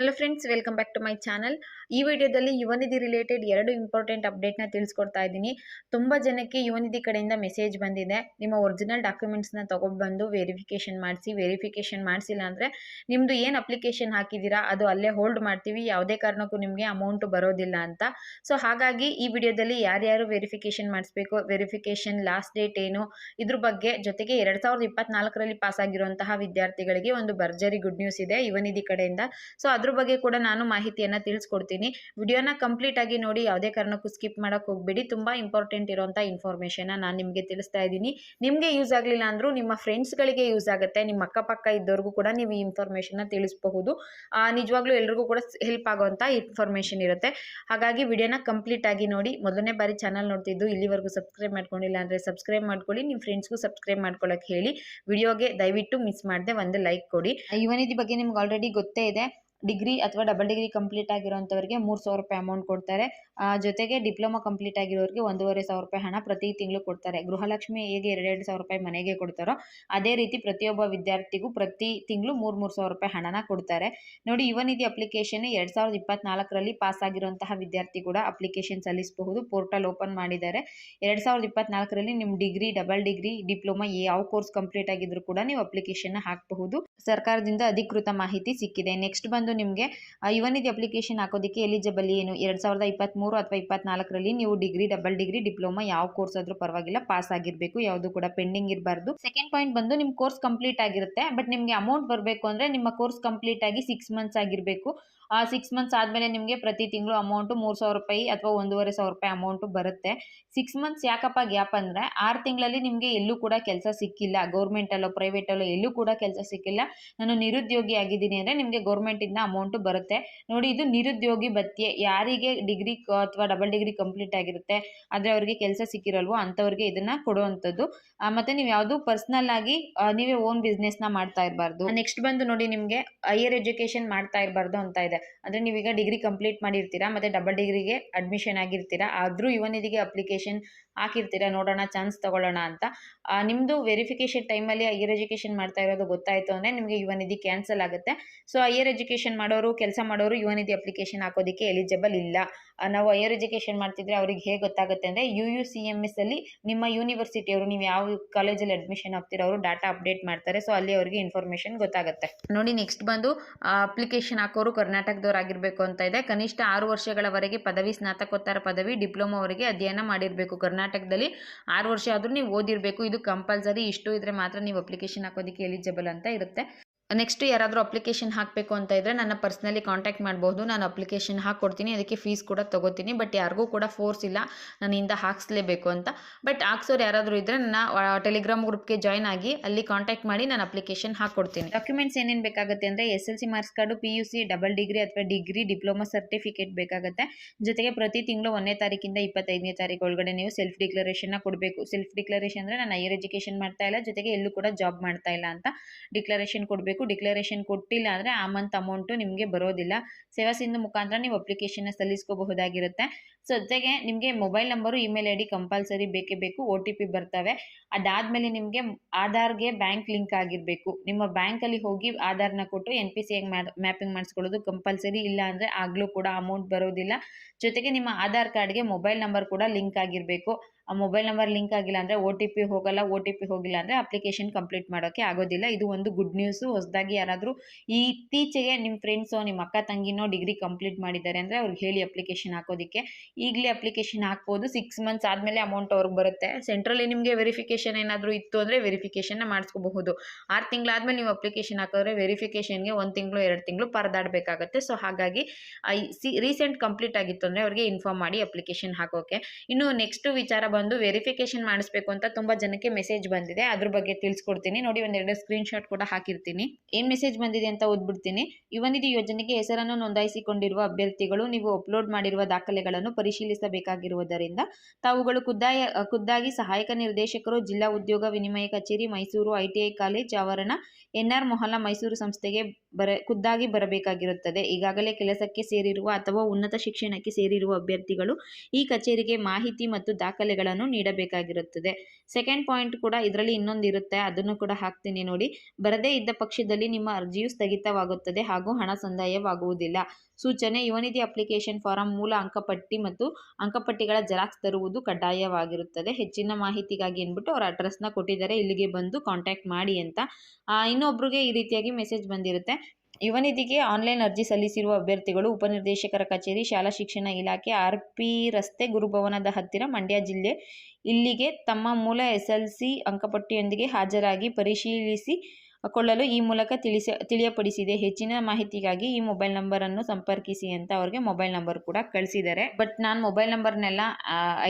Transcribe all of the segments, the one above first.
Hello friends welcome back to my channel ಈ ವಿಡಿಯೋದಲ್ಲಿ Yuvanidhi related ಎರಡು ಇಂಪಾರ್ಟೆಂಟ್ ಅಪ್ಡೇಟ್ನ ತಿಳಿಸ್ಕೊಡ್ತಾ ಇದ್ದೀನಿ. ತುಂಬ ಜನಕ್ಕೆ ಯುವನಿಧಿ ಕಡೆಯಿಂದ ಮೆಸೇಜ್ ಬಂದಿದೆ. ನಿಮ್ಮ ಒರಿಜಿನಲ್ ಡಾಕ್ಯುಮೆಂಟ್ಸ್ನ ಬಂದು ವೆರಿಫಿಕೇಷನ್ ಮಾಡಿಸಿ ವೆರಿಫಿಕೇಷನ್ ಮಾಡಿಸಿಲ್ಲ ಅಂದರೆ ನಿಮ್ಮದು ಏನು ಅಪ್ಲಿಕೇಶನ್ ಹಾಕಿದ್ದೀರಾ ಅದು ಅಲ್ಲೇ ಹೋಲ್ಡ್ ಮಾಡ್ತೀವಿ. ಯಾವುದೇ ಕಾರಣಕ್ಕೂ ನಿಮಗೆ ಅಮೌಂಟು ಬರೋದಿಲ್ಲ ಅಂತ. ಸೊ ಹಾಗಾಗಿ ಈ ವಿಡಿಯೋದಲ್ಲಿ ಯಾರ್ಯಾರು ವೆರಿಫಿಕೇಷನ್ ಮಾಡಿಸ್ಬೇಕು ವೆರಿಫಿಕೇಷನ್ ಲಾಸ್ಟ್ ಡೇಟ್ ಏನು, ಇದ್ರ ಬಗ್ಗೆ ಜೊತೆಗೆ ಎರಡು ಸಾವಿರದ ಇಪ್ಪತ್ನಾಲ್ಕರಲ್ಲಿ ಪಾಸ್ ಆಗಿರುವಂತಹ ವಿದ್ಯಾರ್ಥಿಗಳಿಗೆ ಒಂದು ಭರ್ಜರಿ ಗುಡ್ ನ್ಯೂಸ್ ಇದೆ ಯುವನಿಧಿ ಕಡೆಯಿಂದ. ಸೊ ಬಗ್ಗೆ ಕೂಡ ನಾನು ಮಾಹಿತಿಯನ್ನು ತಿಳಿಸ್ಕೊಡ್ತೀನಿ. ವಿಡಿಯೋನ ಕಂಪ್ಲೀಟ್ ಆಗಿ ನೋಡಿ, ಯಾವುದೇ ಕಾರಣಕ್ಕೂ ಸ್ಕಿಪ್ ಮಾಡೋಕ್ಕೆ ಹೋಗ್ಬೇಡಿ. ತುಂಬ ಇಂಪಾರ್ಟೆಂಟ್ ಇರೋಂಥ ಇನ್ಫಾರ್ಮೇಷನ್ನ ನಾನು ನಿಮಗೆ ತಿಳಿಸ್ತಾ ಇದ್ದೀನಿ. ನಿಮಗೆ ಯೂಸ್ ಆಗಲಿಲ್ಲ ಅಂದರೂ ನಿಮ್ಮ ಫ್ರೆಂಡ್ಸ್ಗಳಿಗೆ ಯೂಸ್ ಆಗುತ್ತೆ. ನಿಮ್ಮ ಅಕ್ಕಪಕ್ಕ ಇದ್ದವ್ರಿಗೂ ಕೂಡ ನೀವು ಈ ಇನ್ಫಾರ್ಮೇಷನ್ನ ತಿಳಿಸಬಹುದು. ನಿಜವಾಗ್ಲೂ ಎಲ್ರಿಗೂ ಕೂಡ ಹೆಲ್ಪ್ ಆಗುವಂಥ ಇನ್ಫಾರ್ಮೇಷನ್ ಇರುತ್ತೆ. ಹಾಗಾಗಿ ವಿಡಿಯೋನ ಕಂಪ್ಲೀಟ್ ಆಗಿ ನೋಡಿ. ಮೊದಲನೇ ಬಾರಿ ಚಾನಲ್ ನೋಡ್ತಿದ್ದು, ಇಲ್ಲಿವರೆಗೂ ಸಬ್ಸ್ಕ್ರೈಬ್ ಮಾಡ್ಕೊಂಡಿಲ್ಲ ಅಂದರೆ ಸಬ್ಸ್ಕ್ರೈಬ್ ಮಾಡ್ಕೊಳ್ಳಿ. ನಿಮ್ಮ ಫ್ರೆಂಡ್ಸ್ಗೂ ಸಬ್ಸ್ಕ್ರೈಬ್ ಮಾಡ್ಕೊಳ್ಳೋಕೆ ಹೇಳಿ. ವಿಡಿಯೋಗೆ ದಯವಿಟ್ಟು ಮಿಸ್ ಮಾಡದೆ ಒಂದು ಲೈಕ್ ಕೊಡಿ. ಯುವನಿಧಿ ಬಗ್ಗೆ ನಿಮ್ಗೆ ಆಲ್ರೆಡಿ ಗೊತ್ತೇ ಇದೆ. ಡಿಗ್ರಿ ಅಥವಾ ಡಬಲ್ ಡಿಗ್ರಿ ಕಂಪ್ಲೀಟ್ ಆಗಿರೋಂಥವ್ರಿಗೆ ಮೂರು ಸಾವಿರ ರೂಪಾಯಿ ಅಮೌಂಟ್ ಕೊಡ್ತಾರೆ. ಜೊತೆಗೆ ಡಿಪ್ಲೊಮಾ ಕಂಪ್ಲೀಟ್ ಆಗಿರೋರಿಗೆ ಒಂದೂವರೆ ಸಾವಿರ ರೂಪಾಯಿ ಹಣ ಪ್ರತಿ ತಿಂಗಳು ಕೊಡ್ತಾರೆ. ಗೃಹಲಕ್ಷ್ಮಿ ಹೇಗೆ ಎರಡೆರಡು ಸಾವಿರ ರೂಪಾಯಿ ಮನೆಗೆ ಕೊಡ್ತಾರೋ ಅದೇ ರೀತಿ ಪ್ರತಿಯೊಬ್ಬ ವಿದ್ಯಾರ್ಥಿಗೂ ಪ್ರತಿ ತಿಂಗಳು ಮೂರು ಮೂರು ಸಾವಿರ ರೂಪಾಯಿ ಹಣನ ಕೊಡ್ತಾರೆ. ನೋಡಿ ಯುವನಿಧಿ ಅಪ್ಲಿಕೇಶನ್ ಎರಡು ಸಾವಿರದ ಇಪ್ಪತ್ನಾಲ್ಕರಲ್ಲಿ ಪಾಸ್ ಆಗಿರುವಂತಹ ವಿದ್ಯಾರ್ಥಿ ಕೂಡ ಅಪ್ಲಿಕೇಶನ್ ಸಲ್ಲಿಸಬಹುದು. ಪೋರ್ಟಲ್ ಓಪನ್ ಮಾಡಿದ್ದಾರೆ. ಎರಡು ಸಾವಿರದ ಇಪ್ಪತ್ನಾಲ್ಕರಲ್ಲಿ ನಿಮ್ಮ ಡಿಗ್ರಿ ಡಬಲ್ ಡಿಗ್ರಿ ಡಿಪ್ಲೊಮಾ ಯಾವ ಕೋರ್ಸ್ ಕಂಪ್ಲೀಟ್ ಆಗಿದ್ರು ಕೂಡ ನೀವು ಅಪ್ಲಿಕೇಶನ್ ಹಾಕಬಹುದು. ಸರ್ಕಾರದಿಂದ ಅಧಿಕೃತ ಮಾಹಿತಿ ಸಿಕ್ಕಿದೆ. ನೆಕ್ಸ್ಟ್ ಬಂದು ನಿಮಗೆ ಯುವನಿಧಿ ಅಪ್ಲಿಕೇಶನ್ ಹಾಕೋದಕ್ಕೆ ಎಲಿಜಿಬಲ್ ಏನು? ಎರಡು ಸಾವಿರದ ಇಪ್ಪತ್ತ್ಮೂರು ಅಥವಾ ಇಪ್ಪತ್ನಾಲ್ಕರಲ್ಲಿ ನೀವು ಡಿಗ್ರಿ, ಡಬಲ್ ಡಿಗ್ರಿ, ಡಿಪ್ಲೊಮಾ ಯಾವ ಕೋರ್ಸ್ ಆದರೂ ಪರವಾಗಿಲ್ಲ, ಪಾಸ್ ಆಗಿರಬೇಕು, ಯಾವುದು ಕೂಡ ಪೆಂಡಿಂಗ್ ಇರಬಾರ್ದು. ಸೆಕೆಂಡ್ ಪಾಯಿಂಟ್ ಬಂದು ನಿಮ್ಮ ಕೋರ್ಸ್ ಕಂಪ್ಲೀಟ್ ಆಗಿರುತ್ತೆ, ಬಟ್ ನಿಮಗೆ ಅಮೌಂಟ್ ಬರಬೇಕು ಅಂದರೆ ನಿಮ್ಮ ಕೋರ್ಸ್ ಕಂಪ್ಲೀಟ್ ಆಗಿ ಸಿಕ್ಸ್ ಮಂತ್ಸ್ ಆಗಿರಬೇಕು. ಸಿಕ್ಸ್ ಮಂತ್ಸ್ ಆದಮೇಲೆ ನಿಮಗೆ ಪ್ರತಿ ತಿಂಗಳು ಅಮೌಂಟು ಮೂರು ಸಾವಿರ ರೂಪಾಯಿ ಅಥವಾ ಒಂದೂವರೆ ಸಾವಿರ ರೂಪಾಯಿ ಅಮೌಂಟು ಬರುತ್ತೆ. ಸಿಕ್ಸ್ ಮಂತ್ಸ್ ಯಾಕಪ್ಪ ಗ್ಯಾಪ್ ಅಂದರೆ ಆರು ತಿಂಗಳಲ್ಲಿ ನಿಮಗೆ ಎಲ್ಲೂ ಕೂಡ ಕೆಲಸ ಸಿಕ್ಕಿಲ್ಲ. ಗೌರ್ಮೆಂಟಲ್ಲೋ ಪ್ರೈವೇಟಲ್ಲೋ ಎಲ್ಲೂ ಕೂಡ ಕೆಲಸ ಸಿಕ್ಕಿಲ್ಲ. ನಾನು ನಿರುದ್ಯೋಗಿ ಆಗಿದ್ದೀನಿ ಅಂದರೆ ನಿಮಗೆ ಗೌರ್ಮೆಂಟಿಂದ ಅಮೌಂಟು ಬರುತ್ತೆ. ನೋಡಿ ಇದು ನಿರುದ್ಯೋಗಿ ಭತ್ಯೆ. ಯಾರಿಗೆ ಡಿಗ್ರಿ ಅಥವಾ ಡಬಲ್ ಡಿಗ್ರಿ ಕಂಪ್ಲೀಟ್ ಆಗಿರುತ್ತೆ ಆದರೆ ಅವರಿಗೆ ಕೆಲಸ ಸಿಕ್ಕಿರಲ್ವೋ ಅಂಥವ್ರಿಗೆ ಇದನ್ನು ಕೊಡುವಂಥದ್ದು. ಮತ್ತು ನೀವು ಯಾವುದು ಪರ್ಸ್ನಲ್ ಆಗಿ ಆ, ನೀವೇ ಓನ್ ಬಿಸ್ನೆಸ್ನ ಮಾಡ್ತಾ ಇರಬಾರ್ದು. ನೆಕ್ಸ್ಟ್ ಬಂದು ನೋಡಿ ನಿಮಗೆ ಹೈಯರ್ ಎಜುಕೇಷನ್ ಮಾಡ್ತಾ ಇರಬಾರ್ದು ಅಂತ ಇದೆ. ಅಂದರೆ ನೀವೀಗ ಡಿಗ್ರಿ ಕಂಪ್ಲೀಟ್ ಮಾಡಿರ್ತೀರಾ, ಮತ್ತು ಡಬಲ್ ಡಿಗ್ರಿಗೆ ಅಡ್ಮಿಷನ್ ಆಗಿರ್ತೀರಾ, ಆದರೂ ಯುವನಿಧಿಗೆ ಅಪ್ಲಿಕೇಶನ್ ಹಾಕಿರ್ತೀರಾ, ನೋಡೋಣ ಚಾನ್ಸ್ ತೊಗೊಳ್ಳೋಣ ಅಂತ. ನಿಮ್ಮದು ವೆರಿಫಿಕೇಷನ್ ಟೈಮಲ್ಲಿ ಹೈಯರ್ ಎಜುಕೇಷನ್ ಮಾಡ್ತಾ ಇರೋದು ಗೊತ್ತಾಯಿತು ಅಂದರೆ ನಿಮಗೆ ಯುವನಿಧಿ ಕ್ಯಾನ್ಸಲ್ ಆಗುತ್ತೆ. ಸೊ ಹೈಯರ್ ಎಜುಕೇಷನ್ ಮಾಡೋರು, ಕೆಲಸ ಮಾಡೋರು ಯುವನಿಧಿ ಅಪ್ಲಿಕೇಶನ್ ಹಾಕೋದಕ್ಕೆ ಎಲಿಜಿಬಲ್ ಇಲ್ಲ. ನಾವು ಹೈಯರ್ ಎಜುಕೇಷನ್ ಮಾಡ್ತಿದ್ರೆ ಅವ್ರಿಗೆ ಹೇಗೆ ಗೊತ್ತಾಗುತ್ತೆ ಅಂದರೆ U U C M S ಅಲ್ಲಿ ನಿಮ್ಮ ಯೂನಿವರ್ಸಿಟಿಯವರು ನೀವು ಯಾವ ಕಾಲೇಜಲ್ಲಿ ಅಡ್ಮಿಷನ್ ಆಗ್ತೀರೋ ಅವರು ಡಾಟಾ ಅಪ್ಡೇಟ್ ಮಾಡ್ತಾರೆ. ಸೊ ಅಲ್ಲಿ ಅವರಿಗೆ ಇನ್ಫಾರ್ಮೇಷನ್ ಗೊತ್ತಾಗುತ್ತೆ. ನೋಡಿ ನೆಕ್ಸ್ಟ್ ಬಂದು ಅಪ್ಲಿಕೇಶನ್ ಹಾಕೋರು ಕರ್ನಾಟಕದವ್ರು ಆಗಿರಬೇಕು ಅಂತ ಇದೆ. ಕನಿಷ್ಠ ಆರು ವರ್ಷಗಳವರೆಗೆ ಪದವಿ, ಸ್ನಾತಕೋತ್ತರ ಪದವಿ ಡಿಪ್ಲೊಮಾವರೆಗೆ ಅಧ್ಯಯನ ಮಾಡಿರಬೇಕು. ಕರ್ನಾಟಕದಲ್ಲಿ ಆರು ವರ್ಷ ಆದರೂ ನೀವು ಓದಿರಬೇಕು. ಇದು ಕಂಪಲ್ಸರಿ ಇಷ್ಟು ಇದ್ರೆ ಮಾತ್ರ ನೀವು ಅಪ್ಲಿಕೇಶನ್ ಹಾಕೋದಕ್ಕೆ ಎಲಿಜಿಬಲ್ ಅಂತ ಇರುತ್ತೆ. ನೆಕ್ಸ್ಟ್ ಯಾರಾದರೂ ಅಪ್ಲಿಕೇಶನ್ ಹಾಕಬೇಕು ಅಂತ ಇದ್ದರೆ ನನ್ನ ಪರ್ಸ್ನಲಿ ಕಾಂಟ್ಯಾಕ್ಟ್ ಮಾಡ್ಬೋದು. ನಾನು ಅಪ್ಲಿಕೇಶನ್ ಹಾಕ್ಕೊಡ್ತೀನಿ ಅದಕ್ಕೆ ಫೀಸ್ ಕೂಡ ತೊಗೋತೀನಿ. ಬಟ್ ಯಾರಿಗೂ ಕೂಡ ಫೋರ್ಸ್ ಇಲ್ಲ. ನನ್ನಿಂದ ಹಾಕಿಸ್ಲೇಬೇಕು ಅಂತ. ಬಟ್ ಹಾಕ್ಸೋರು ಯಾರಾದರೂ ಇದ್ದರೆ ನನ್ನ ಟೆಲಿಗ್ರಾಮ್ ಗ್ರೂಪ್ಗೆ ಜಾಯ್ನ್ ಆಗಿ ಅಲ್ಲಿ ಕಾಂಟ್ಯಾಕ್ಟ್ ಮಾಡಿ ನಾನು ಅಪ್ಲಿಕೇಶನ್ ಹಾಕ್ಕೊಡ್ತೀನಿ ಡಾಕ್ಯುಮೆಂಟ್ಸ್ ಏನೇನು ಬೇಕಾಗುತ್ತೆ ಅಂದರೆ S L C marks card P U C double degree ಅಥವಾ ಡಿಗ್ರಿ ಡಿಪ್ಲೊಮಾ ಸರ್ಟಿಫಿಕೇಟ್ ಬೇಕಾಗುತ್ತೆ. ಜೊತೆಗೆ ಪ್ರತಿ ತಿಂಗಳು ಒಂದನೇ ತಾರೀಕಿಂದ ಇಪ್ಪತ್ತೈದನೇ ತಾರೀಕು ಒಳಗಡೆ ನೀವು ಸೆಲ್ಫ್ ಡಿಕ್ಲರೇಷನ್ನ ಕೊಡಬೇಕು. ಸೆಲ್ಫ್ ಡಿಕ್ಲರೇಷನ್ ಅಂದರೆ ನಾನು ಹೈಯರ್ ಎಜುಕೇಷನ್ ಮಾಡ್ತಾ ಇಲ್ಲ. ಜೊತೆಗೆ ಎಲ್ಲೂ ಕೂಡ ಜಾಬ್ ಮಾಡ್ತಾ ಇಲ್ಲ ಅಂತ ಡಿಕ್ಲರೇಷನ್ ಕೊಡಬೇಕು. ಡಿಕ್ಲರೇಷನ್ ಕೊಟ್ಟಿಲ್ಲ ಅಂದರೆ ಆ ಮಂತ್ ಅಮೌಂಟು ನಿಮಗೆ ಬರೋದಿಲ್ಲ. ಸೇವಾ ಸಿಂಧು ಮುಖಾಂತರ ನೀವು ಅಪ್ಲಿಕೇಶನ್ನ ಸಲ್ಲಿಸ್ಕೋಬಹುದಾಗಿರುತ್ತೆ. ಜೊತೆಗೆ ನಿಮಗೆ mobile number email I D compulsory ಬೇಕೇ ಬೇಕು ಒ ಟಿ ಪಿ ಬರ್ತವೆ. ಅದಾದಮೇಲೆ ನಿಮಗೆ ಆಧಾರ್ಗೆ ಬ್ಯಾಂಕ್ ಲಿಂಕ್ ಆಗಿರಬೇಕು. ನಿಮ್ಮ ಬ್ಯಾಂಕಲ್ಲಿ ಹೋಗಿ ಆಧಾರ್ನ ಕೊಟ್ಟು ಎನ್ ಪಿ ಸಿ ಹೆಂಗೆ ಮ್ಯಾಪಿಂಗ್ ಮಾಡಿಸ್ಕೊಳ್ಳೋದು ಕಂಪಲ್ಸರಿ ಇಲ್ಲ ಅಂದರೆ ಆಗಲೂ ಕೂಡ ಅಮೌಂಟ್ ಬರೋದಿಲ್ಲ. ಜೊತೆಗೆ ನಿಮ್ಮ ಆಧಾರ್ ಕಾರ್ಡ್ಗೆ ಮೊಬೈಲ್ ನಂಬರ್ ಕೂಡ ಲಿಂಕ್ ಆಗಿರಬೇಕು. ಆ ಮೊಬೈಲ್ ನಂಬರ್ ಲಿಂಕ್ ಆಗಿಲ್ಲ ಅಂದರೆ ಒ ಟಿ ಪಿ ಹೋಗಲ್ಲ ಒ ಟಿ ಪಿ ಹೋಗಿಲ್ಲ ಅಂದರೆ ಅಪ್ಲಿಕೇಶನ್ ಕಂಪ್ಲೀಟ್ ಮಾಡೋಕ್ಕೆ ಆಗೋದಿಲ್ಲ. ಇದು ಒಂದು ಗುಡ್ ನ್ಯೂಸು ಹೊಸದಾಗಿ ಯಾರಾದರೂ ಇತ್ತೀಚೆಗೆ ನಿಮ್ಮ ಫ್ರೆಂಡ್ಸೋ ನಿಮ್ಮ ಅಕ್ಕ ತಂಗಿನೋ ಡಿಗ್ರಿ ಕಂಪ್ಲೀಟ್ ಮಾಡಿದ್ದಾರೆ ಅಂದರೆ ಅವ್ರಿಗೆ ಹೇಳಿ ಅಪ್ಲಿಕೇಶನ್ ಹಾಕೋದಕ್ಕೆ. ಈಗಲೇ ಅಪ್ಲಿಕೇಶನ್ ಹಾಕ್ಬೋದು. ಸಿಕ್ಸ್ ಮಂತ್ಸ್ ಆದಮೇಲೆ ಅಮೌಂಟ್ ಅವ್ರಿಗೆ ಬರುತ್ತೆ. ಸೆಂಟ್ರಲ್ಲಿ ನಿಮಗೆ ವೆರಿಫಿಕೇಷನ್ ಏನಾದರೂ ಇತ್ತು ಅಂದರೆ ವೆರಿಫಿಕೇಷನ್ನ ಮಾಡಿಸ್ಕೋಬಹುದು. ಆರು ತಿಂಗಳಾದ್ಮೇಲೆ ನೀವು ಅಪ್ಲಿಕೇಶನ್ ಹಾಕಿದ್ರೆ ವೆರಿಫಿಕೇಷನ್ಗೆ ಒಂದು ತಿಂಗಳು, ಎರಡು ತಿಂಗಳು ಪರದಾಡಬೇಕಾಗತ್ತೆ. ಸೊ ಹಾಗಾಗಿ ರೀಸೆಂಟ್ ಕಂಪ್ಲೀಟ್ ಆಗಿತ್ತು ಅಂದರೆ ಅವ್ರಿಗೆ ಇನ್ಫಾರ್ಮ್ ಮಾಡಿ ಅಪ್ಲಿಕೇಶನ್ ಹಾಕೋಕೆ. ಇನ್ನು ನೆಕ್ಸ್ಟ್ ವಿಚಾರ ಬಂದು ವೆರಿಫಿಕೇಶನ್ ಮಾಡಿಸ್ಬೇಕು ಅಂತ ತುಂಬ ಜನಕ್ಕೆ ಮೆಸೇಜ್ ಬಂದಿದೆ. ಅದ್ರ ಬಗ್ಗೆ ತಿಳಿಸ್ಕೊಡ್ತೀನಿ. ನೋಡಿ ಒಂದೆರಡು ಸ್ಕ್ರೀನ್ಶಾಟ್ ಕೂಡ ಹಾಕಿರ್ತೀನಿ. ಏನು ಮೆಸೇಜ್ ಬಂದಿದೆ ಅಂತ ಓದ್ಬಿಡ್ತೀನಿ. ಯುವನಿಧಿ ಯೋಜನೆಗೆ ಹೆಸರನ್ನು ನೋಂದಾಯಿಸಿಕೊಂಡಿರುವ ಅಭ್ಯರ್ಥಿಗಳು ನೀವು ಅಪ್ಲೋಡ್ ಮಾಡಿರುವ ದಾಖಲೆಗಳನ್ನು ಪರಿಶೀಲಿಸಬೇಕಾಗಿರುವುದರಿಂದ ತಾವುಗಳು ಖುದ್ದಾಯ, ಖುದ್ದಾಗಿ ಸಹಾಯಕ ನಿರ್ದೇಶಕರು, ಜಿಲ್ಲಾ ಉದ್ಯೋಗ ವಿನಿಮಯ ಕಚೇರಿ, ಮೈಸೂರು ಐಟಿಐ ಕಾಲೇಜ್ ಆವರಣ, ಎನ್ಆರ್ ಮೊಹಲ್ಲಾ ಮೈಸೂರು ಸಂಸ್ಥೆಗೆ ಬರ, ಖುದ್ದಾಗಿ ಬರಬೇಕಾಗಿರುತ್ತದೆ. ಈಗಾಗಲೇ ಕೆಲಸಕ್ಕೆ ಸೇರಿರುವ ಅಥವಾ ಉನ್ನತ ಶಿಕ್ಷಣಕ್ಕೆ ಸೇರಿರುವ ಅಭ್ಯರ್ಥಿಗಳು ಈ ಕಚೇರಿಗೆ ಮಾಹಿತಿ ಮತ್ತು ದಾಖಲೆಗಳನ್ನು ನೀಡಬೇಕಾಗಿರುತ್ತದೆ. ಸೆಕೆಂಡ್ ಪಾಯಿಂಟ್ ಕೂಡ ಇದರಲ್ಲಿ ಇನ್ನೊಂದು ಇರುತ್ತೆ ಅದನ್ನು ಕೂಡ ಹಾಕ್ತೀನಿ ನೋಡಿ. ಬರದೇ ಇದ್ದ ಪಕ್ಷದಲ್ಲಿ ನಿಮ್ಮ ಅರ್ಜಿಯು ಸ್ಥಗಿತವಾಗುತ್ತದೆ ಹಾಗೂ ಹಣ ಸಂದಾಯವಾಗುವುದಿಲ್ಲ. ಸೂಚನೆ ಯುವನಿಧಿ ಅಪ್ಲಿಕೇಶನ್ ಫಾರಂ ಮೂಲ ಅಂಕಪಟ್ಟಿ ಮತ್ತು ಅಂಕಪಟ್ಟಿಗಳ ಜೆರಾಕ್ಸ್ ತರುವುದು ಕಡ್ಡಾಯವಾಗಿರುತ್ತದೆ. ಹೆಚ್ಚಿನ ಮಾಹಿತಿಗಾಗಿ ಅಂದ್ಬಿಟ್ಟು ಅವ್ರ ಅಡ್ರೆಸ್ನ ಕೊಟ್ಟಿದ್ದಾರೆ. ಇಲ್ಲಿಗೆ ಬಂದು ಕಾಂಟ್ಯಾಕ್ಟ್ ಮಾಡಿ ಅಂತ. ಇನ್ನೊಬ್ರಿಗೆ ಈ ರೀತಿಯಾಗಿ ಮೆಸೇಜ್ ಬಂದಿರುತ್ತೆ. ಯುವನಿಧಿಗೆ ಆನ್ಲೈನ್ ಅರ್ಜಿ ಸಲ್ಲಿಸಿರುವ ಅಭ್ಯರ್ಥಿಗಳು ಉಪನಿರ್ದೇಶಕರ ಕಚೇರಿ, ಶಾಲಾ ಶಿಕ್ಷಣ ಇಲಾಖೆ ಆರ್ ಪಿ ರಸ್ತೆ ಗುರುಭವನದ ಹತ್ತಿರ ಮಂಡ್ಯ ಜಿಲ್ಲೆ ಇಲ್ಲಿಗೆ ತಮ್ಮ ಮೂಲ ಎಸ್ ಎಲ್ ಸಿ ಅಂಕಪಟ್ಟಿಯೊಂದಿಗೆ ಹಾಜರಾಗಿ ಪರಿಶೀಲಿಸಿ ಕೊಳ್ಳಲು ಈ ಮೂಲಕ ತಿಳಿಸ, ತಿಳಿಯಪಡಿಸಿದೆ. ಹೆಚ್ಚಿನ ಮಾಹಿತಿಗಾಗಿ ಈ ಮೊಬೈಲ್ ನಂಬರನ್ನು ಸಂಪರ್ಕಿಸಿ ಅಂತ ಅವ್ರಿಗೆ ಮೊಬೈಲ್ ನಂಬರ್ ಕೂಡ ಕಳಿಸಿದ್ದಾರೆ. ಬಟ್ ನಾನು ಮೊಬೈಲ್ ನಂಬರ್ನೆಲ್ಲ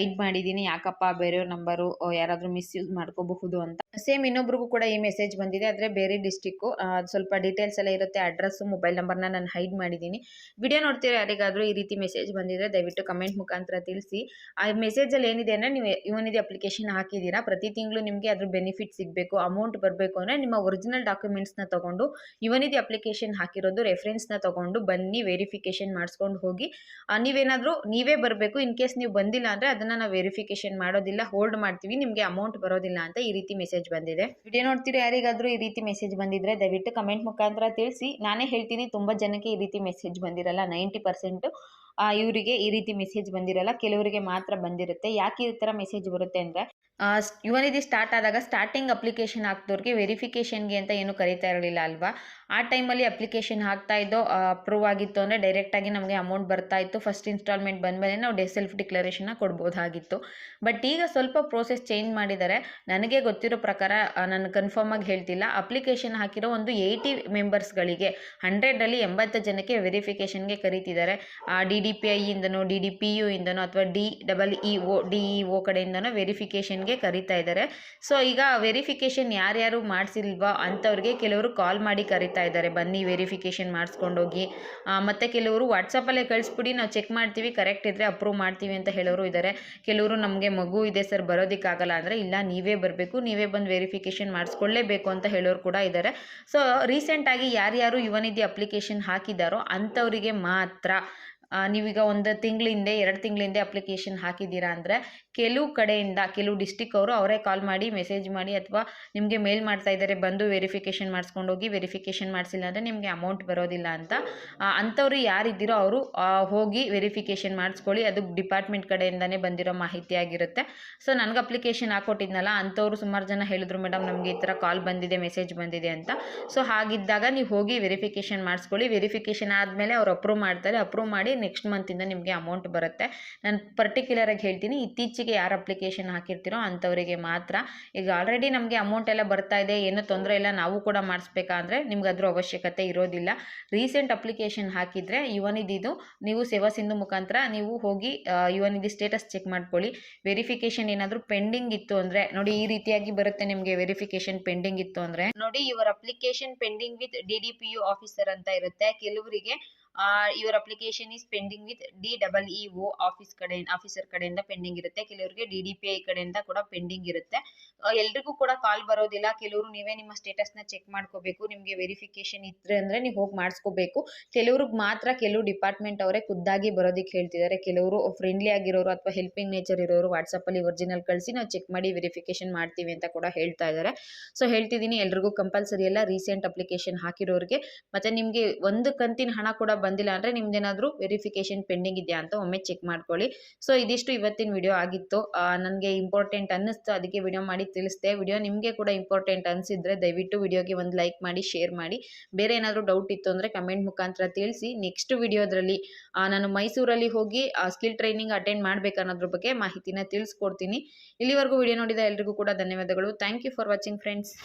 ಐಡ್ ಮಾಡಿದ್ದೀನಿ. ಯಾಕಪ್ಪ ಬೇರೆಯವ್ರ ನಂಬರು ಯಾರಾದರೂ ಮಿಸ್ಯೂಸ್ ಮಾಡ್ಕೋಬಹುದು ಅಂತ. ಸೇಮ್ ಇನ್ನೊಬ್ರಿಗೂ ಕೂಡ ಈ ಮೆಸೇಜ್ ಬಂದಿದೆ. ಆದರೆ ಬೇರೆ ಡಿಸ್ಟಿಕ್ಕು ಸ್ವಲ್ಪ ಡೀಟೇಲ್ಸ್ ಎಲ್ಲ ಇರುತ್ತೆ. ಅಡ್ರೆಸ್ಸು, ಮೊಬೈಲ್ ನಂಬರ್ನ ನಾನು ಹೈಡ್ ಮಾಡಿದ್ದೀನಿ. ವಿಡಿಯೋ ನೋಡ್ತೀರಾ ಯಾರಿಗಾದರೂ ಈ ರೀತಿ ಮೆಸೇಜ್ ಬಂದಿದ್ರೆ ದಯವಿಟ್ಟು ಕಮೆಂಟ್ ಮುಖಾಂತರ ತಿಳಿಸಿ. ಆ ಮೆಸೇಜಲ್ಲಿ ಏನಿದೆ ಅಂದರೆ ನೀವು ಇವನಿದೆ ಅಪ್ಲಿಕೇಶನ್ ಹಾಕಿದ್ದೀರಾ. ಪ್ರತಿ ತಿಂಗಳು ನಿಮಗೆ ಅದ್ರ ಬೆನಿಫಿಟ್ ಸಿಗಬೇಕು. ಅಮೌಂಟ್ ಬರಬೇಕು ಅಂದರೆ ನಿಮ್ಮ ಒರಿಜಿನಲ್ ಡಾಕ್ಯುಮೆಂಟ್ಸ್ನ ತಗೊಂಡು ಯುವನಿಧಿ ಅಪ್ಲಿಕೇಶನ್ ಹಾಕಿರೋದು ರೆಫರೆನ್ಸ್ನ ತಗೊಂಡು ಬನ್ನಿ, ವೆರಿಫಿಕೇಶನ್ ಮಾಡಿಸ್ಕೊಂಡು ಹೋಗಿ. ನೀವೇನಾದರೂ, ನೀವೇ ಬರಬೇಕು, ಇನ್ ಕೇಸ್ ನೀವು ಬಂದಿಲ್ಲ ಅಂದರೆ ಅದನ್ನು ನಾವು ವೆರಿಫಿಕೇಶನ್ ಮಾಡೋದಿಲ್ಲ, ಹೋಲ್ಡ್ ಮಾಡ್ತೀವಿ, ನಿಮಗೆ ಅಮೌಂಟ್ ಬರೋದಿಲ್ಲ ಅಂತ ಈ ರೀತಿ ಮೆಸೇಜ್ ಬಂದಿದೆ. ವಿಡಿಯೋ ನೋಡ್ತೀರಿ ಯಾರಿಗಾದರೂ ಈ ರೀತಿ ಮೆಸೇಜ್ ಬಂದಿದ್ರೆ ದಯವಿಟ್ಟು ಕಮೆಂಟ್ ಮುಖಾಂತರ ತಿಳಿಸಿ. ನಾನೇ ಹೇಳ್ತೀನಿ, ತುಂಬ ಜನಕ್ಕೆ ಈ ರೀತಿ ಮೆಸೇಜ್ ಬಂದಿರಲ್ಲ, ನೈಂಟಿ ಪರ್ಸೆಂಟು. ಇವರಿಗೆ ಈ ರೀತಿ ಮೆಸೇಜ್ ಬಂದಿರಲ್ಲ, ಕೆಲವರಿಗೆ ಮಾತ್ರ ಬಂದಿರುತ್ತೆ. ಯಾಕೆ ಈ ಥರ ಮೆಸೇಜ್ ಬರುತ್ತೆ ಅಂದರೆ ಯುವನಿಧಿ ಸ್ಟಾರ್ಟ್ ಆದಾಗ ಸ್ಟಾರ್ಟಿಂಗ್ ಅಪ್ಲಿಕೇಶನ್ ಹಾಕ್ದವ್ರಿಗೆ ವೆರಿಫಿಕೇಷನ್ಗೆ ಅಂತ ಏನು ಕರೀತಾ ಇರಲಿಲ್ಲ ಅಲ್ವಾ? ಆ ಟೈಮಲ್ಲಿ ಅಪ್ಲಿಕೇಶನ್ ಹಾಕ್ತಾ ಇದ್ದೋ ಅಪ್ರೂವ್ ಆಗಿತ್ತು ಅಂದರೆ ಡೈರೆಕ್ಟಾಗಿ ನಮಗೆ ಅಮೌಂಟ್ ಬರ್ತಾ ಇತ್ತು. ಫಸ್ಟ್ ಇನ್ಸ್ಟಾಲ್ಮೆಂಟ್ ಬಂದ ಮೇಲೆ ನಾವು ಡೆ ಸೆಲ್ಫ್ ಡಿಕ್ಲರೇಷನ್ನ ಕೊಡ್ಬೋದಾಗಿತ್ತು. ಬಟ್ ಈಗ ಸ್ವಲ್ಪ ಪ್ರೋಸೆಸ್ ಚೇಂಜ್ ಮಾಡಿದ್ದಾರೆ ನನಗೆ ಗೊತ್ತಿರೋ ಪ್ರಕಾರ ನಾನು ಕನ್ಫರ್ಮ್ ಆಗಿ ಹೇಳ್ತಿಲ್ಲ. ಅಪ್ಲಿಕೇಶನ್ ಹಾಕಿರೋ ಒಂದು ಏಯ್ಟಿ ಮೆಂಬರ್ಸ್ಗಳಿಗೆ ಹಂಡ್ರೆಡಲ್ಲಿ ಎಂಬತ್ತು ಜನಕ್ಕೆ ವೆರಿಫಿಕೇಷನ್ಗೆ ಕರೀತಿದ್ದಾರೆ. ಡಿ ಡಿ ಪಿ ಐಯಿಂದನೋ, ಡಿ ಡಿ ಪಿ ಯು ಇಂದನೋ ಅಥವಾ D double E O, D E O ಕಡೆಯಿಂದನೋ ವೆರಿಫಿಕೇಷನ್ಗೆ ಕರೀತಾ ಇದ್ದಾರೆ ಸೊ, ಈಗ ವೆರಿಫಿಕೇಷನ್ ಯಾರ್ಯಾರು ಮಾಡಿಸಿಲ್ವಾ ಅಂಥವ್ರಿಗೆ ಕೆಲವರು ಕಾಲ್ ಮಾಡಿ ಕರೀತಾ ಇದ್ದಾರೆ ಬನ್ನಿ, ವೆರಿಫಿಕೇಷನ್ ಮಾಡಿಸ್ಕೊಂಡೋಗಿ. ಮತ್ತು ಕೆಲವರು ವಾಟ್ಸಪ್ಪಲ್ಲೇ ಕಳಿಸ್ಬಿಡಿ, ನಾವು ಚೆಕ್ ಮಾಡ್ತೀವಿ, ಕರೆಕ್ಟ್ ಇದ್ದರೆ ಅಪ್ರೂವ್ ಮಾಡ್ತೀವಿ ಅಂತ ಹೇಳೋರು ಇದ್ದಾರೆ ಕೆಲವರು ನಮಗೆ ಮಗು ಇದೆ ಸರ್, ಬರೋದಕ್ಕಾಗಲ್ಲ ಅಂದರೆ ಇಲ್ಲ, ನೀವೇ ಬರಬೇಕು, ನೀವೇ ಬಂದು ವೆರಿಫಿಕೇಷನ್ ಮಾಡಿಸ್ಕೊಳ್ಳೇಬೇಕು ಅಂತ ಹೇಳೋರು ಕೂಡ ಇದ್ದಾರೆ ಸೊ ರೀಸೆಂಟಾಗಿ ಯಾರ್ಯಾರು ಯುವನಿಧಿ ಅಪ್ಲಿಕೇಶನ್ ಹಾಕಿದ್ದಾರೋ ಅಂಥವರಿಗೆ ಮಾತ್ರ ನೀವೀಗ ಒಂದು ತಿಂಗಳ ಹಿಂದೆ, ಎರಡು ತಿಂಗಳ ಹಿಂದೆ ಅಪ್ಲಿಕೇಶನ್ ಹಾಕಿದ್ದೀರಾ ಅಂದರೆ ಕೆಲವು ಕಡೆಯಿಂದ, ಕೆಲವು ಡಿಸ್ಟಿಕ್ ಅವರು ಅವರೇ ಕಾಲ್ ಮಾಡಿ ಮೆಸೇಜ್ ಮಾಡಿ ಅಥವಾ ನಿಮಗೆ ಮೇಲ್ ಮಾಡ್ತಾ ಇದ್ದಾರೆ ಬಂದು ವೆರಿಫಿಕೇಷನ್ ಮಾಡಿಸ್ಕೊಂಡು ಹೋಗಿ ವೆರಿಫಿಕೇಷನ್ ಮಾಡಿಸಿಲ್ಲ ಅಂದರೆ ನಿಮಗೆ ಅಮೌಂಟ್ ಬರೋದಿಲ್ಲ ಅಂತ. ಅಂಥವ್ರು ಯಾರಿದ್ದೀರೋ ಅವರು ಹೋಗಿ ವೆರಿಫಿಕೇಷನ್ ಮಾಡಿಸ್ಕೊಳ್ಳಿ. ಅದು ಡಿಪಾರ್ಟ್ಮೆಂಟ್ ಕಡೆಯಿಂದನೇ ಬಂದಿರೋ ಮಾಹಿತಿ ಆಗಿರುತ್ತೆ. ಸೊ ನನಗೆ ಅಪ್ಲಿಕೇಶನ್ ಹಾಕ್ಕೊಟ್ಟಿದ್ನಲ್ಲ ಅಂಥವ್ರು ಸುಮಾರು ಜನ ಹೇಳಿದ್ರು ಮೇಡಮ್ ನಮಗೆ ಈ ಥರ ಕಾಲ್ ಬಂದಿದೆ ಮೆಸೇಜ್ ಬಂದಿದೆ ಅಂತ. ಸೊ ಹಾಗಿದ್ದಾಗ ನೀವು ಹೋಗಿ ವೆರಿಫಿಕೇಷನ್ ಮಾಡಿಸ್ಕೊಳ್ಳಿ. ವೆರಿಫಿಕೇಷನ್ ಆದಮೇಲೆ ಅವ್ರು ಅಪ್ರೂವ್ ಮಾಡ್ತಾರೆ. ಅಪ್ರೂವ್ ಮಾಡಿ ನೆಕ್ಸ್ಟ್ ಮಂತಿಂದ ನಿಮಗೆ ಅಮೌಂಟ್ ಬರುತ್ತೆ. ನಾನು ಪರ್ಟಿಕ್ಯುಲರಾಗಿ ಹೇಳ್ತೀನಿ, ಇತ್ತೀಚೆಗೆ ಯಾರು ಅಪ್ಲಿಕೇಶನ್ ಹಾಕಿರ್ತೀರೋ ಅಂಥವರಿಗೆ ಮಾತ್ರ. ಈಗ ಆಲ್ರೆಡಿ ನಮಗೆ ಅಮೌಂಟ್ ಎಲ್ಲ ಬರ್ತಾ ಇದೆ, ಏನೂ ತೊಂದರೆ ಇಲ್ಲ, ನಾವು ಕೂಡ ಮಾಡಿಸ್ಬೇಕಾದ್ರೆ ನಿಮ್ಗೆ ಅದ್ರ ಅವಶ್ಯಕತೆ ಇರೋದಿಲ್ಲ. ರೀಸೆಂಟ್ ಅಪ್ಲಿಕೇಶನ್ ಹಾಕಿದರೆ ಯುವನಿಧಿದು ನೀವು ಸೇವಾ ಸಿಂಧು ಮುಖಾಂತರ ನೀವು ಹೋಗಿ ಯುವನಿಧಿ ಸ್ಟೇಟಸ್ ಚೆಕ್ ಮಾಡ್ಕೊಳ್ಳಿ. ವೆರಿಫಿಕೇಶನ್ ಏನಾದರೂ ಪೆಂಡಿಂಗ್ ಇತ್ತು ಅಂದರೆ, ನೋಡಿ ಈ ರೀತಿಯಾಗಿ ಬರುತ್ತೆ ನಿಮಗೆ ವೆರಿಫಿಕೇಶನ್ ಪೆಂಡಿಂಗ್ ಇತ್ತು ಅಂದರೆ. ನೋಡಿ your application pending with D D P U officer ಅಂತ ಇರುತ್ತೆ. ಕೆಲವರಿಗೆ your application is pending with D double E O office ಕಡೆ ಆಫೀಸರ್ ಕಡೆಯಿಂದ ಪೆಂಡಿಂಗ್ ಇರುತ್ತೆ. ಕೆಲವರಿಗೆ ಡಿ ಡಿ ಪಿ ಐ ಕಡೆಯಿಂದ ಕೂಡ ಪೆಂಡಿಂಗ್ ಇರುತ್ತೆ. ಎಲ್ರಿಗೂ ಕೂಡ ಕಾಲ್ ಬರೋದಿಲ್ಲ. ಕೆಲವರು ನೀವೇ ನಿಮ್ಮ ಸ್ಟೇಟಸ್ನ ಚೆಕ್ ಮಾಡ್ಕೋಬೇಕು. ನಿಮಗೆ ವೆರಿಫಿಕೇಶನ್ ಇದ್ರೆ ಅಂದ್ರೆ ನೀವು ಹೋಗಿ ಮಾಡಿಸ್ಕೋಬೇಕು. ಕೆಲವ್ರಿಗೆ ಮಾತ್ರ ಕೆಲವು ಡಿಪಾರ್ಟ್ಮೆಂಟ್ ಅವರೇ ಖುದ್ದಾಗಿ ಬರೋದಕ್ಕೆ ಹೇಳ್ತಿದ್ದಾರೆ. ಕೆಲವರು ಫ್ರೆಂಡ್ಲಿ ಆಗಿರೋರು ಅಥವಾ ಹೆಲ್ಪಿಂಗ್ ನೇಚರ್ ಇರೋರು ವಾಟ್ಸಪ್ಪಲ್ಲಿ ಒರಿಜಿನಲ್ ಕಳಿಸಿ ನಾವು ಚೆಕ್ ಮಾಡಿ ವೆರಿಫಿಕೇಶನ್ ಮಾಡ್ತೀವಿ ಅಂತ ಕೂಡ ಹೇಳ್ತಾ ಇದ್ದಾರೆ ಸೊ ಹೇಳ್ತಿದ್ದೀನಿ ಎಲ್ರಿಗೂ ಕಂಪಲ್ಸರಿ ಎಲ್ಲ ರೀಸೆಂಟ್ ಅಪ್ಲಿಕೇಶನ್ ಹಾಕಿರೋರಿಗೆ. ಮತ್ತೆ ನಿಮಗೆ ಒಂದು ಕಂತಿನ ಹಣ ಕೂಡ ಬಂದಿಲ್ಲ ಅಂದರೆ ನಿಮ್ದೇನಾದರೂ ವೆರಿಫಿಕೇಶನ್ ಪೆಂಡಿಂಗ್ ಇದೆಯಾ ಅಂತ ಒಮ್ಮೆ ಚೆಕ್ ಮಾಡ್ಕೊಳ್ಳಿ. ಸೊ ಇದಿಷ್ಟು ಇವತ್ತಿನ ವಿಡಿಯೋ ಆಗಿತ್ತು. ನನಗೆ ಇಂಪಾರ್ಟೆಂಟ್ ಅನ್ನಿಸ್ತು. ಅದಕ್ಕೆ ವಿಡಿಯೋ ಮಾಡಿ ತಿಳಿಸಿದೆ. ವಿಡಿಯೋ ನಿಮಗೆ ಕೂಡ ಇಂಪಾರ್ಟೆಂಟ್ ಅನಿಸಿದ್ರೆ ದಯವಿಟ್ಟು ವಿಡಿಯೋಗೆ ಒಂದು ಲೈಕ್ ಮಾಡಿ ಶೇರ್ ಮಾಡಿ. ಬೇರೆ ಏನಾದರೂ ಡೌಟ್ ಇತ್ತು ಅಂದರೆ ಕಮೆಂಟ್ ಮುಖಾಂತರ ತಿಳಿಸಿ. ನೆಕ್ಸ್ಟ್ ವಿಡಿಯೋದ್ರಲ್ಲಿ ನಾನು ಮೈಸೂರಲ್ಲಿ ಹೋಗಿ ಸ್ಕಿಲ್ ಟ್ರೈನಿಂಗ್ ಅಟೆಂಡ್ ಮಾಡಬೇಕು ಅನ್ನೋದ್ರ ಬಗ್ಗೆ ಮಾಹಿತಿನ ತಿಳಿಸ್ಕೊಡ್ತೀನಿ. ಇಲ್ಲಿವರೆಗೂ ವಿಡಿಯೋ ನೋಡಿದ ಎಲ್ರಿಗೂ ಕೂಡ ಧನ್ಯವಾದಗಳು. Thank you for watching friends